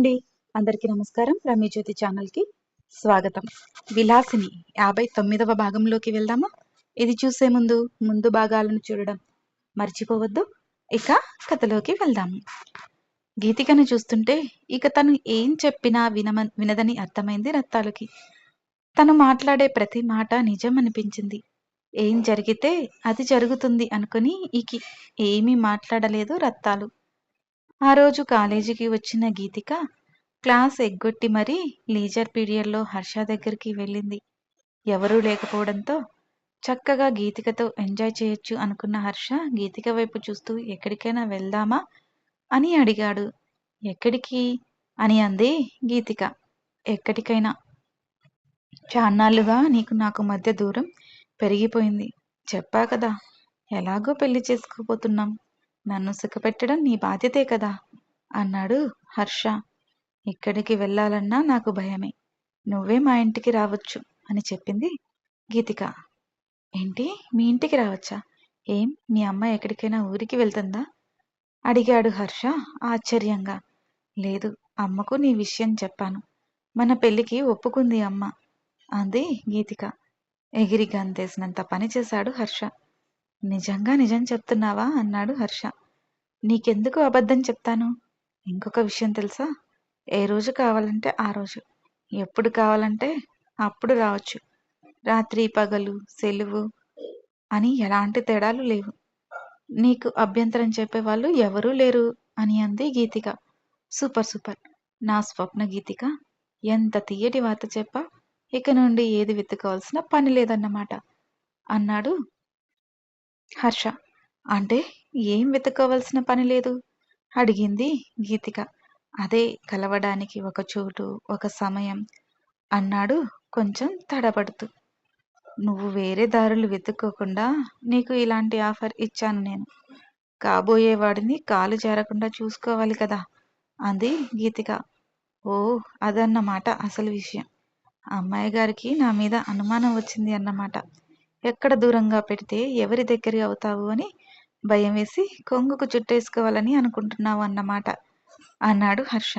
అండి అందరికీ నమస్కారం. రమ్య జ్యోతి ఛానల్ ఛానల్కి స్వాగతం. విలాసిని యాభై తొమ్మిదవ భాగంలోకి వెళ్దామా? ఇది చూసే ముందు ముందు భాగాలను చూడడం మర్చిపోవద్దు. ఇక కథలోకి వెళ్దాము గీతికను చూస్తుంటే ఇక తను ఏం చెప్పినా వినమ వినదని అర్థమైంది రత్తాలకి. తను మాట్లాడే ప్రతి మాట నిజం అనిపించింది ఏం జరిగితే అది జరుగుతుంది అనుకుని ఇక ఏమీ మాట్లాడలేదు రత్తాలు. ఆ రోజు కాలేజీకి వచ్చిన గీతిక క్లాస్ ఎగ్గొట్టి మరీ లీజర్ పీరియడ్లో హర్ష దగ్గరికి వెళ్ళింది. ఎవరూ లేకపోవడంతో చక్కగా గీతికతో ఎంజాయ్ చేయొచ్చు అనుకున్న హర్ష గీతిక వైపు చూస్తూ ఎక్కడికైనా వెళ్దామా అని అడిగాడు. ఎక్కడికి? అని అంది గీతిక. ఎక్కడికైనా. చాన్నాళ్ళుగా నీకు నాకు మధ్య దూరం పెరిగిపోయింది. చెప్పా కదా ఎలాగో పెళ్ళి చేసుకోబోతున్నాం. నన్ను సుఖపెట్టడం నీ బాధ్యతే కదా? అన్నాడు హర్ష. ఇక్కడికి వెళ్ళాలన్నా నాకు భయమే. నువ్వే మా ఇంటికి రావచ్చు అని చెప్పింది గీతిక. ఏంటి? మీ ఇంటికి రావచ్చా? ఏం? మీ అమ్మ ఎక్కడికైనా ఊరికి వెళ్తుందా? అడిగాడు హర్ష ఆశ్చర్యంగా. లేదు అమ్మకు నీ విషయం చెప్పాను. మన పెళ్ళికి ఒప్పుకుంది అమ్మ అంది గీతిక. ఎగిరి గంతేసినంత పని చేశాడు హర్ష. నిజంగా నిజం చెప్తున్నావా? అన్నాడు హర్ష. నీకెందుకు అబద్ధం చెప్తాను? ఇంకొక విషయం తెలుసా? ఏ రోజు కావాలంటే ఆ రోజు. ఎప్పుడు కావాలంటే అప్పుడు రావచ్చు. రాత్రి పగలు సెలవు అని ఎలాంటి తేడాలు లేవు. నీకు అభ్యంతరం చెప్పేవాళ్ళు ఎవరూ లేరు అని అంది గీతిక. Super super. నా స్వప్న గీతిక ఎంత తీయటి వార్త చెప్పా? ఇక నుండి ఏది వెతుకోవాల్సిన పని లేదన్నమాట అన్నాడు హర్ష. అంటే ఏం వెతుక్కోవాల్సిన పని లేదు? అడిగింది గీతిక. అదే కలవడానికి ఒక చోటు ఒక సమయం అన్నాడు కొంచెం తడబడుతూ నువ్వు వేరే దారులు వెతుక్కోకుండా నీకు ఇలాంటి ఆఫర్ ఇచ్చాను నేను. కాబోయేవాడిని కాలు జారకుండా చూసుకోవాలి కదా? అంది గీతిక. ఓ అదన్నమాట అసలు విషయం. అమ్మాయి గారికి నా మీద అనుమానం వచ్చింది అన్నమాట. ఎక్కడ దూరంగా పెడితే ఎవరి దగ్గర అవుతావు అని భయం వేసి కొంగుకు చుట్టేసుకోవాలని అనుకుంటున్నావు అన్నమాట అన్నాడు హర్ష.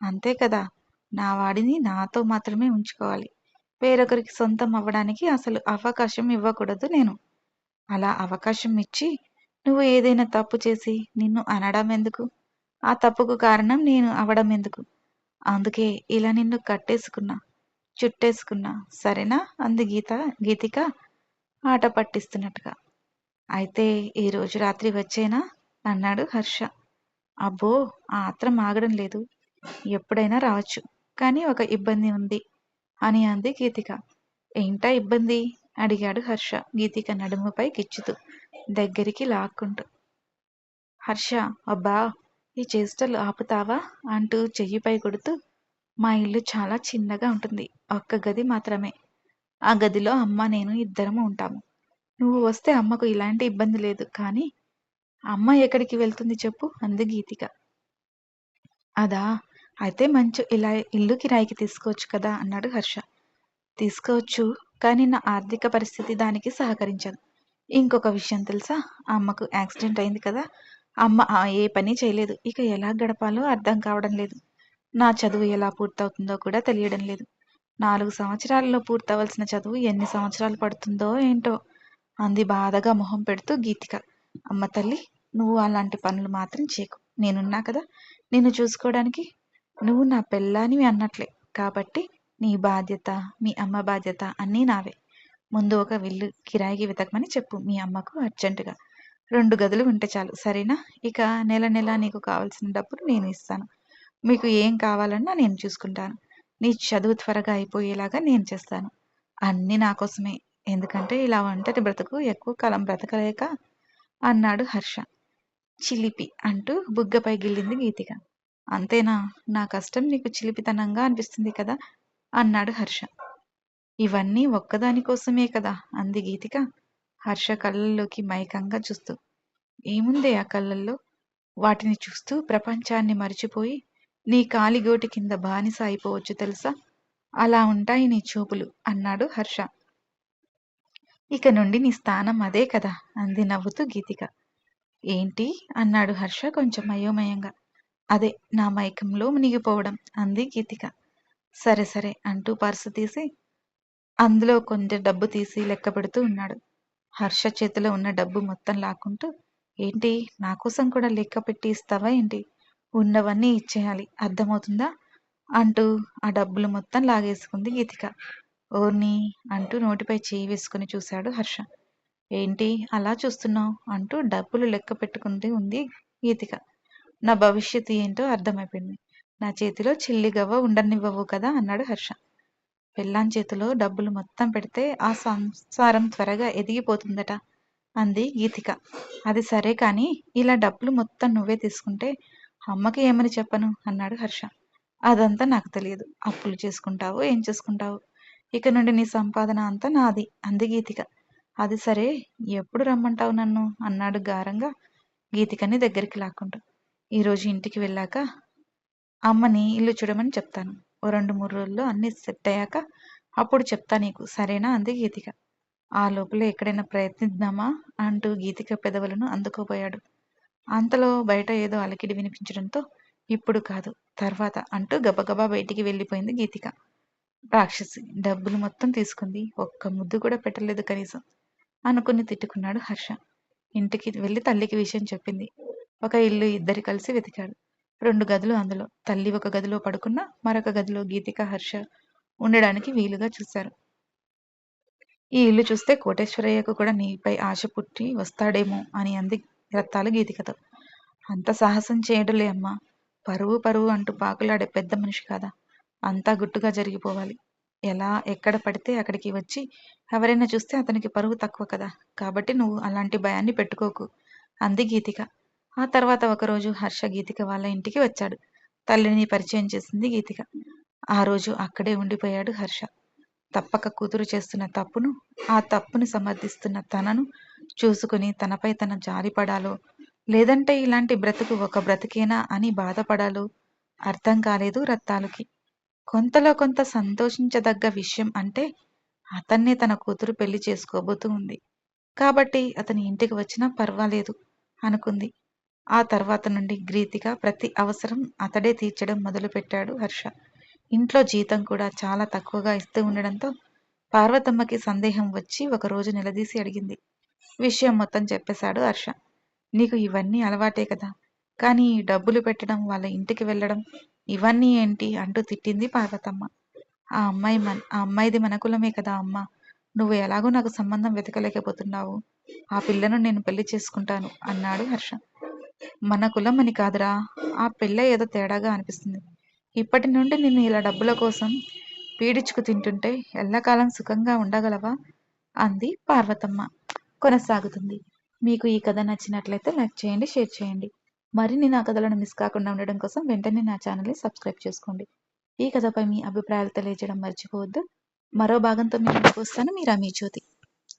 అంతే కదా నా వాడిని నాతో మాత్రమే ఉంచుకోవాలి. వేరొకరికి సొంతం అవ్వడానికి అసలు అవకాశం ఇవ్వకూడదు నేను. అలా అవకాశం ఇచ్చి నువ్వు ఏదైనా తప్పు చేసి నిన్ను అనడం ఎందుకు? ఆ తప్పుకు కారణం నేను అవడం ఎందుకు? అందుకే ఇలా నిన్ను కట్టేసుకున్నా చుట్టేసుకున్నా సరేనా? అంది గీత గీతిక ఆట పట్టిస్తున్నట్టుగా. అయితే ఈరోజు రాత్రి వచ్చేనా? అన్నాడు హర్ష. అబ్బో ఆ ఆత్రం ఆగడం లేదు. ఎప్పుడైనా రావచ్చు. కానీ ఒక ఇబ్బంది ఉంది అని అంది గీతిక. ఏంటా ఇబ్బంది? అడిగాడు హర్ష గీతిక నడుముపై గిచ్చుతూ దగ్గరికి లాక్కుంటూ. హర్ష అబ్బా ఈ చేష్టలు ఆపుతావా? అంటూ చెయ్యిపై కొడుతూ మా ఇల్లు చాలా చిన్నగా ఉంటుంది. ఒక్క గది మాత్రమే. ఆ గదిలో అమ్మ నేను ఇద్దరము ఉంటాము. నువ్వు వస్తే అమ్మకు ఇలాంటి ఇబ్బంది లేదు. కానీ అమ్మ ఎక్కడికి వెళ్తుంది చెప్పు అంది గీతిక. అదా అయితే మంచు ఇలా ఇల్లు కిరాయికి తీసుకోవచ్చు కదా అన్నాడు హర్ష. తీసుకోవచ్చు కానీ నా ఆర్థిక పరిస్థితి దానికి సహకరించదు. ఇంకొక విషయం తెలుసా? అమ్మకు యాక్సిడెంట్ అయింది కదా అమ్మ ఏ పని చేయలేదు. ఇక ఎలా గడపాలో అర్థం కావడం లేదు. నా చదువు ఎలా పూర్తవుతుందో కూడా తెలియడం లేదు. నాలుగు సంవత్సరాలలో పూర్తవలసిన చదువు ఎన్ని సంవత్సరాలు పడుతుందో ఏంటో అంది బాధగా మొహం పెడుతూ గీతిక. అమ్మ తల్లి నువ్వు అలాంటి పనులు మాత్రం చేయకు. నేనున్నా కదా? నిన్ను చూసుకోవడానికి? నువ్వు నా పెళ్ళానివి అన్నట్లే. కాబట్టి నీ బాధ్యత మీ అమ్మ బాధ్యత అన్నీ నావే. ముందు ఒక విల్లు కిరాయికి వెతకమని చెప్పు మీ అమ్మకు అర్జెంటుగా. రెండు గదులు ఉంటే చాలు. సరేనా? ఇక నెల నెల నీకు కావాల్సిన డబ్బులు నేను ఇస్తాను. మీకు ఏం కావాలన్నా నేను చూసుకుంటాను. నీ చదువు త్వరగా అయిపోయేలాగా నేను చేస్తాను. అన్నీ నా కోసమే. ఎందుకంటే ఇలా ఒంటరి బ్రతుకు ఎక్కువ కాలం బ్రతకలేక అన్నాడు హర్ష. చిలిపి అంటూ బుగ్గపై గిల్లింది గీతిక. అంతేనా? నా కష్టం నీకు చిలిపితనంగా అనిపిస్తుంది కదా? అన్నాడు హర్ష. ఇవన్నీ ఒక్కదాని కోసమే కదా? అంది గీతిక. హర్ష కళ్ళల్లోకి మైకంగా చూస్తూ. ఏముంది ఆ కళ్ళల్లో? వాటిని చూస్తూ ప్రపంచాన్ని మరిచిపోయి నీ కాలిగోటి కింద బానిస అయిపోవచ్చు తెలుసా? అలా ఉంటాయి నీ చూపులు అన్నాడు హర్ష. ఇక నుండి నీ స్థానం అదే కదా అంది నవ్వుతూ గీతిక. ఏంటి? అన్నాడు హర్ష కొంచెం అయోమయంగా. అదే నా మైకంలో మునిగిపోవడం అంది గీతిక. సరే సరే అంటూ పర్సు తీసి అందులో కొంచెం డబ్బు తీసి లెక్క పెడుతూ ఉన్నాడు. హర్ష చేతిలో ఉన్న డబ్బు మొత్తం లాక్కుంటూ ఏంటి? నా కోసం కూడా లెక్క పెట్టి ఇస్తావా ఏంటి? ఉన్నవన్నీ ఇచ్చేయాలి. అర్థమవుతుందా? అంటూ ఆ డబ్బులు మొత్తం లాగేసుకుంది గీతిక. ఓర్ని అంటూ నోటిపై చేయి వేసుకుని చూశాడు హర్ష. ఏంటి? అలా చూస్తున్నావు? అంటూ డబ్బులు లెక్క పెట్టుకుంటూ ఉంది గీతిక నా భవిష్యత్తు ఏంటో అర్థమైపోయింది. నా చేతిలో చిల్లి గవ్వ ఉండనివ్వవు కదా అన్నాడు హర్ష. పెళ్ళాం చేతిలో డబ్బులు మొత్తం పెడితే ఆ సంసారం త్వరగా ఎదిగిపోతుందట అంది గీతిక అది సరే కానీ ఇలా డబ్బులు మొత్తం నువ్వే తీసుకుంటే అమ్మకి ఏమని చెప్పను? అన్నాడు హర్ష. అదంతా నాకు తెలియదు. అప్పులు చేసుకుంటావు ఏం చేసుకుంటావు? ఇక నుండి నీ సంపాదన అంతా నాది అంది గీతిక. అది సరే ఎప్పుడు రమ్మంటావు నన్ను? అన్నాడు గారంగా గీతికని దగ్గరికి లాక్కుంటూ. ఈరోజు ఇంటికి వెళ్ళాక అమ్మని ఇల్లు చూడమని చెప్తాను. ఓ రెండు మూడు రోజుల్లో అన్నీ సెట్ అయ్యాక అప్పుడు చెప్తా నీకు సరేనా? అంది గీతిక. ఆ లోపల ఎక్కడైనా ప్రయత్నిద్దామా? అంటూ గీతిక పెదవులను అందుకోబోయాడు. అంతలో బయట ఏదో అలకిడి వినిపించడంతో ఇప్పుడు కాదు తర్వాత అంటూ గబగబా బయటికి వెళ్ళిపోయింది గీతిక. రాక్షసి డబ్బులు మొత్తం తీసుకుంది. ఒక్క ముద్దు కూడా పెట్టలేదు కనీసం. అనుకుని తిట్టుకున్నాడు హర్ష. ఇంటికి వెళ్ళి తల్లికి విషయం చెప్పింది. ఒక ఇల్లు ఇద్దరు కలిసి వెతికాడు. రెండు గదులు అందులో. తల్లి ఒక గదిలో పడుకున్న మరొక గదిలో గీతిక హర్ష ఉండడానికి వీలుగా చూశారు. ఈ ఇల్లు చూస్తే కోటేశ్వరయ్యకు కూడా నీపై ఆశ పుట్టి వస్తాడేమో అని అంది రత్తాలు గీతికతో. అంత సాహసం చేయడులే అమ్మా. పరువు పరువు అంటూ పాకులాడే పెద్ద మనిషి కాదా? అంతా గుట్టుగా జరిగిపోవాలి. ఎలా ఎక్కడ పడితే అక్కడికి వచ్చి ఎవరైనా చూస్తే అతనికి పరువు తక్కువ కదా. కాబట్టి నువ్వు అలాంటి భయాన్ని పెట్టుకోకు. అంది గీతిక. ఆ తర్వాత ఒకరోజు హర్ష గీతిక వాళ్ళ ఇంటికి వచ్చాడు. తల్లిని పరిచయం చేసింది గీతిక. ఆ రోజు అక్కడే ఉండిపోయాడు హర్ష. తప్పక కూతురు చేస్తున్న తప్పును ఆ తప్పుని సమర్థిస్తున్న తనను చూసుకుని తనపై తన జారిపడాలో లేదంటే ఇలాంటి బ్రతుకు ఒక బ్రతికేనా అని బాధపడాలో అర్థం కాలేదు రత్తాలుకి. కొంతలో కొంత సంతోషించదగ్గ విషయం అంటే అతన్నే తన కూతురు పెళ్ళి చేసుకోబోతూ ఉంది. కాబట్టి అతని ఇంటికి వచ్చినా పర్వాలేదు అనుకుంది. ఆ తర్వాత నుండి గ్రీతిగా ప్రతి అవసరం అతడే తీర్చడం మొదలుపెట్టాడు హర్ష. ఇంట్లో జీతం కూడా చాలా తక్కువగా ఇస్తూ ఉండడంతో పార్వతమ్మకి సందేహం వచ్చి ఒకరోజు నిలదీసి అడిగింది. విషయం మొత్తం చెప్పేశాడు హర్ష. నీకు ఇవన్నీ అలవాటే కదా. కానీ డబ్బులు పెట్టడం వాళ్ళ ఇంటికి వెళ్ళడం ఇవన్నీ ఏంటి? అంటూ తిట్టింది పార్వతమ్మ. ఆ అమ్మాయి మన ఆ అమ్మాయిది మన కులమే కదా అమ్మ. నువ్వు ఎలాగో నాకు సంబంధం వెతకలేకపోతున్నావు. ఆ పిల్లను నేను పెళ్ళి చేసుకుంటాను అన్నాడు హర్ష. మన కులం అని కాదురా. ఆ పిల్ల ఏదో తేడాగా అనిపిస్తుంది. ఇప్పటి నుండి నిన్ను ఇలా డబ్బుల కోసం పీడించుకు తింటుంటే ఎల్లకాలం సుఖంగా ఉండగలవా? అంది పార్వతమ్మ. కొనసాగుతుంది. మీకు ఈ కథ నచ్చినట్లయితే లైక్ చేయండి షేర్ చేయండి. మరిన్ని నా కథలను మిస్ కాకుండా ఉండడం కోసం వెంటనే నా ఛానల్ని సబ్స్క్రైబ్ చేసుకోండి. ఈ కథపై మీ అభిప్రాయాలు తెలియజేయడం మర్చిపోవద్దు. మరో భాగంతో మీరు ముందుకు వస్తాను. మీ రమీ జ్యోతి.